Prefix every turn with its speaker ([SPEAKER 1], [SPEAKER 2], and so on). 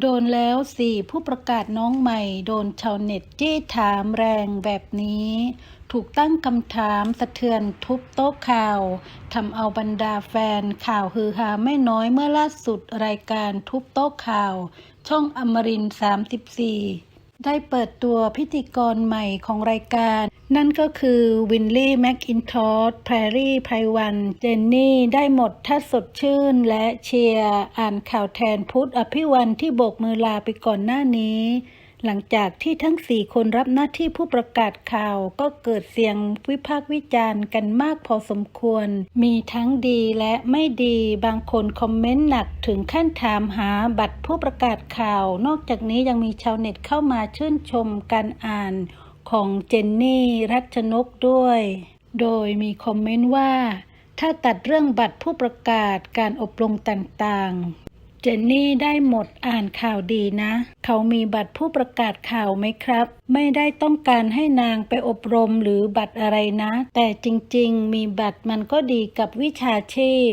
[SPEAKER 1] โดนแล้วสี่ผู้ประกาศน้องใหม่ โดนชาวเน็ตจี้ถามแรงแบบนี้ ถูกตั้งคำถามสะเทือนทุบโต๊ะข่าวทำเอาบรรดาแฟนข่าวฮือฮาไม่น้อยเมื่อล่าสุดรายการทุบโต๊ะข่าว ช่องอมรินทร์34 ได้เปิดตัวพิธีกรใหม่ของรายการ นั่นก็คือวินลี่แมคอินทอสแพรรี่ไพวัน เจนนี่ ได้หมดถ้าสดชื่นและเชียร์ อ่านข่าวแทนพุทธอภิวันที่โบกมือลาไปก่อนหน้านี้ หลังจากที่ทั้งสี่คนรับหน้าที่ผู้ประกาศข่าวก็เกิดเสียงวิพากษ์วิจารณ์กันมากพอสมควร มีทั้งดีและไม่ดี บางคนคอมเมนต์หนักถึงขั้นถามหาบัตรผู้ประกาศข่าว นอกจากนี้ยังมีชาวเน็ตเข้ามาชื่นชมการอ่าน ของเจนนี่ รัชนกด้วย โดยมีคอมเมนต์ว่า ถ้าตัดเรื่องบัตรผู้ประกาศการอบรมต่างๆ เจนนี่ได้หมดอ่านข่าวดีนะ เขามีบัตรผู้ประกาศข่าวไหมครับ ไม่ได้ต้องการให้นางไปอบรมหรือบัตรอะไรนะ แต่จริงๆ มีบัตรมันก็ดีกับวิชาชีพ